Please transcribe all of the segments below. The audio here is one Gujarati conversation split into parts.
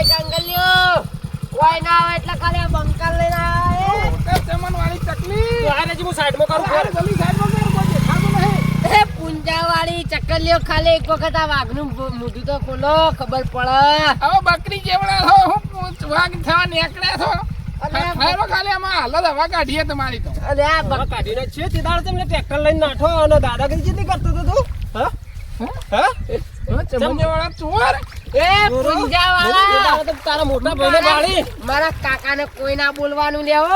ઓય જંગલિયો ઓય ના આવે એટલે ખાલી બંકર લઈને આવે. ચમન વાળી ચકલી. આને જે હું સાઈડમાં કરું ફેર જલ્દી સાઈડમાં કર કોઈ દેખાતો નહીં. એ પુંજા વાળી ચકલીઓ ખાલી એક વખત આ વાઘનું મોઢું તો ખોલો ખબર પડે. હવે બકરી જેવડા છો હું પૂંછ વાઘ થવા નીકળ્યા છો? અલે આ ફેરો ખાલી આમાં હાલત હવા કાઢીએ તમારી તો. અલે આ હવે બક- કાઢીને છે તે દાડે લઈને નાઠો અને દાદાગીરી જેટલી કરતો હતો તું. હા? હા? ચમનવાળા ચોર મારા કાકાને કોઈ ના બોલવાનું લેવો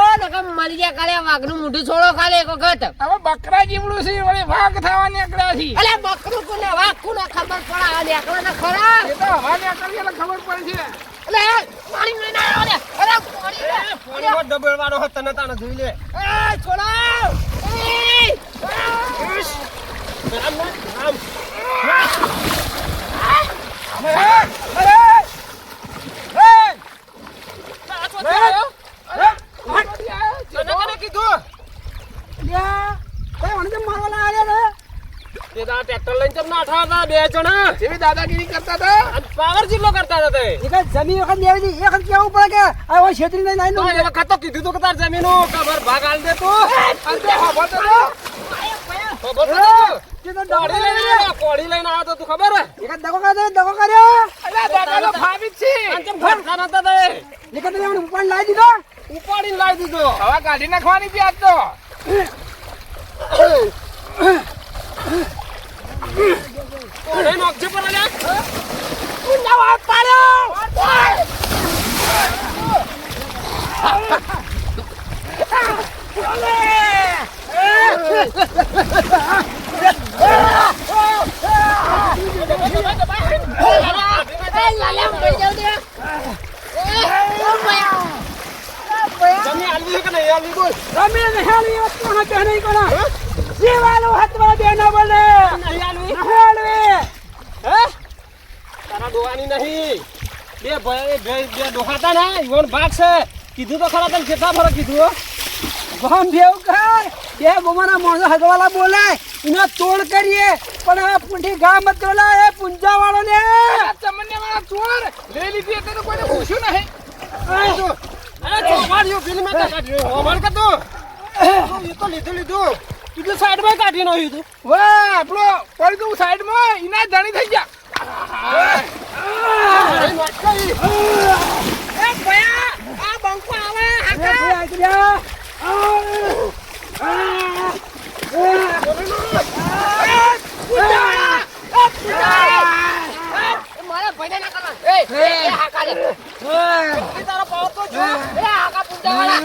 મરી ગયા ખાલી આ વાઘનું મોઢું છોડો ખાલી એક વખત. હવે બકરા જેવડું છે વળી વાઘ થવા નીકળ્યા છે. અલે બકરું કોને વાઘ કોને ખબર પડે? આ નીકળે ને ખરા? એ તો હવા નીકળી એટલે ખબર પડશે અલે પાણી લઈને આવ્યો અરે પાણી લે પાણીમાં ડબલવાનો તને તાણે જોઈ લે. એ છોડો એ આમ ના, આમ. આ તો થયો. તને કોને કીધું તે દાડે ટ્રેક્ટર લઈને ચમ નાઠા હતા? બે જણા. જેવી દાદાગીરી કરતા હતા? અને પાવર જેટલો કરતા હતા તે. જમીન વખત લેવી હતી એ વખત કેવું પડે કે આ હવે છેતરી નહીં તો એ વખત તો કીધું તું કે તાર જમીનો કબર ભાગ આલ દે તું. હોભો તો જો. ખબર તો તું? કોળી લઈને કોળી લઈને આવ્યો તો તું ખબર હે? એક દગો કર્યો દગો કર્યો? અલા, દાદા તો ફાવી છે. અને ચમ ફરતા નતા તે. એક તમે ઉપર લાવી દીધો? ઉપાડીને લાવી દીધો. હવા કાઢી નાખવાની છે આજ તો. કોણે નોખશે પર અલ્યા? જમી આલવી છે કે જીવાલો હતવા દે ન બોલે નહીં? નહેલી હે? તારા ડોહાની નહીં. બે ભાઈ- બે- બે દોખાતા ને, ઈવોનો ભાગ છે. કીધું તો ખરા તને કેટલા ફરક કીધું હો? ગોમ દેવ કર. બે ગોમાના માણસો હગવાલા બોલે. એનો તોડ કરીએ. પણ આ પૂંઠી ગા મત બોલા એ પુંજા વાળો ને આ વાળા ચોર. લઈ લીધી એટલે તો કોઈને પૂછ્યું નહીં. અરે ચોમાડીઓ ફિલ્મ મેં કાઢી હોમણ કે તું? તું એ તો લીધું લીધું. કીધું સાઈડમાં કાઢી નાખ્યું તું. વાહ આપણો પડી તું સાઈડમાં ઇના ધણી થઈ ગયા અરે નાખી. એ ભયા આ બંકો આવે એ ભાઈ આ કર્યા. મારા ભાઈને ના કરવા એ એ હાકા લે એ તારો પાવર તો જો. એ હાકા પુંજા વાળા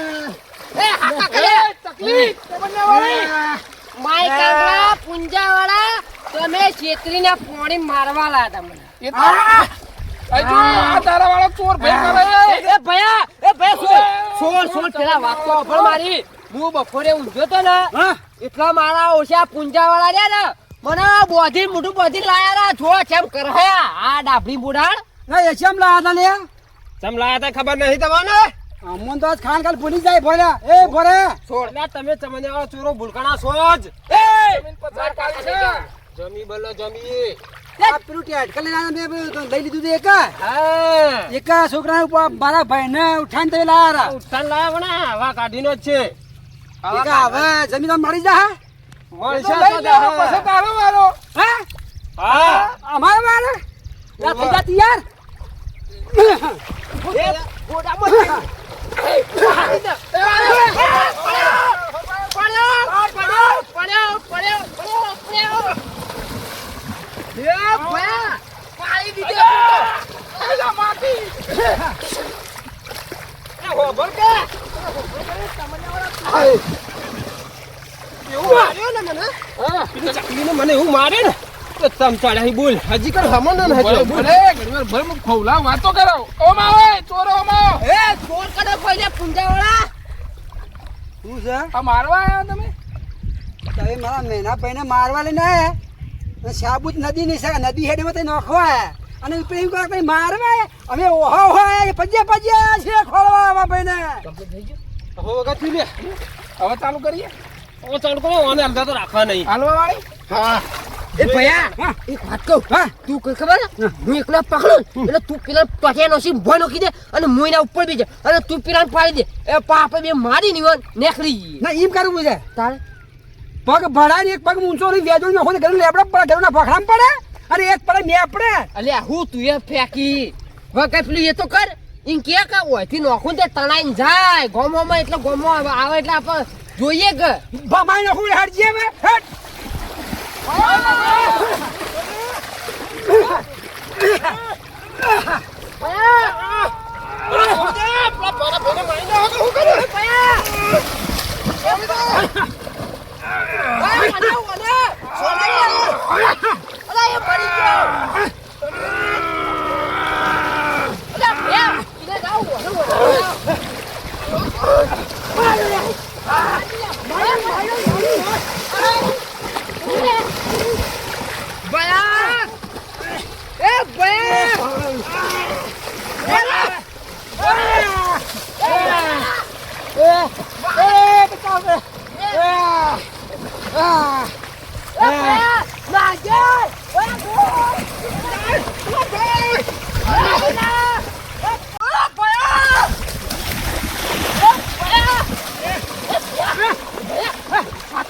એ હાકા કરે તકલીફ ચમનિયાવાળી માય કાંગડા પુંજા વાળા તમે છેતરીને પોણી મારવા લાયા મને. એ તો હજુ આ તારા વાળો ચોર ભાઈ કરે એ ભયા એ ભયા સોળ સોળ પેલા વાત તો અભળ મારી. હું બપોરે ઊંઘ્યો તો ને એટલા મારા ઓછા પુંજા વાળા રહ્યા ને મને બોધી મોઢું બોધી લાયા રા જો કેમ કરહયા આ ડાભડી બુડાણ ના એ કેમ લાયા તા લે કેમ લાયા તા ખબર નહીં તમને? અમન તો આજ ખાન ખાન ભૂલી જાય ભોળ્યા એ ભોળે. એટલે તમે વાળા ચોરો ભૂલકાણા સોજ એ! જમીન પચાસ કાઢી છે જમી બોલો જમી. લઈ લીધું તું એક? એક છોકરા મારા ભાઈને ઉઠાઈને તમે લાયા રા ઉઠાણ લાયા હવા કાઢીનો જ છે. હવે જમીન મળી જા મળશે તો તો તારો મારે. માટી એ હોભળ કે એવું માર્યો ને મને? હા પેલી મને એવું મારે ને? બોલ. હજી કર હમણ ને હજી. બોલે ઘણીવાર ભર વાર ખવલા વાતો કરો. ઓ માવે ચોરો ઓ માવો શું છે? આ મારવા આવ્યા તમે? તમે મારા મેના ભાઈને મારવા લઈને આયા. સાબુત નદી ની છે નદી હેડમાં તો નોખવા. અને પ્રેમ કરે કહે કે મારવા. અમે ઓહો હોય પજ્યા પજ્યા છે ખોળવા આવા ભાઈને હવે વગર થયું લે હવે ચાલુ કરીએ? હવે ચાલુ કરો અને અડધા તો રાખવા નહીં. હાલવા વાળી હા. એ ભયા હા. એક વાત કહું હા. તું કઈ ખબર? હું. એકલો પકડું એટલે તું પેલા પઠિયા નસી ભોય નોખી દે અને હું એના ઉપર બી જાય અને તું પેલા પાડી દે. એ પા બે મારી નીવન નેખરી. ના એમ કરવું છે તારે? પગ ભરાય ને એક પગ ઊંચો ને વેજો ને હોય ઘરે લેબડા પડે ઘરના ભખડામ પડે? અને એક પડે ને પડે? અલ્યા હું તું એ ફેંકી. કઈ પેલું એ તો કર. ઈન કે કે ઓયથી નોખું તે તણાઈને જાય. ગોમોમાં એટલે ગોમો આવે આવે એટલે આપણે જોઈએ કે ભમાઈ નોખું હટજે હવે હટ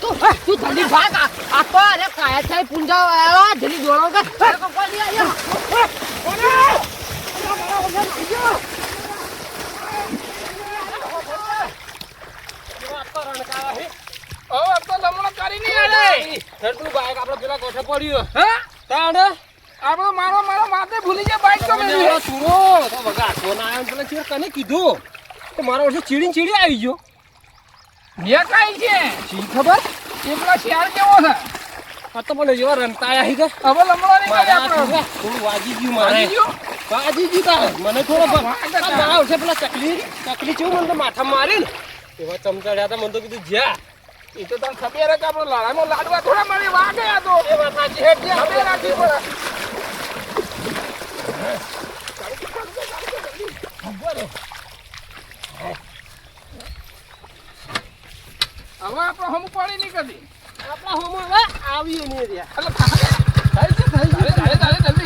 તું આ તો નહીં આવ્યો હવે આ કરી નહીં આલે ઠંડુ બાઈક આપણે પેલા કોઠે પડ્યું. હા? તાણે? આપણો મારો મારો માથે ભૂલી જાય બાઈક તો મેં સુરો તો વગા ફોન આવ્યો પેલા ચીર કને કીધું? તો મારો વર્ષે ચીડીને ચીડી આવી ગયો. મેં કાંઈ છે? શી ખબર? એકલો શિયાળ કેવો છે? આ તો બોલે જેવા રમતા આવ્યા હી કે. હવે લમણો નહીં કરે આપણો. થોડું વાજી ગયું મારે. વાજી ગયું? તારે. મને થોડો ભ- વાગે આ તારે. મારા વર્ષે પેલા ચકલી. ચકલી ચેવું મને તો માથા મારી ને. એવા ચમચાડ્યા હતા મને તો કીધું જ્યાં. એ તો તને ખબર કે આપણો લડાઈમાં લાડવા થોડા મને વાગે એ વાત સાચી. હવે આપણો હમ પડી નહીં કરી આપણે હોમો હવે આવીએ નહીં રહ્યા. એટલે ચાલે ચાલે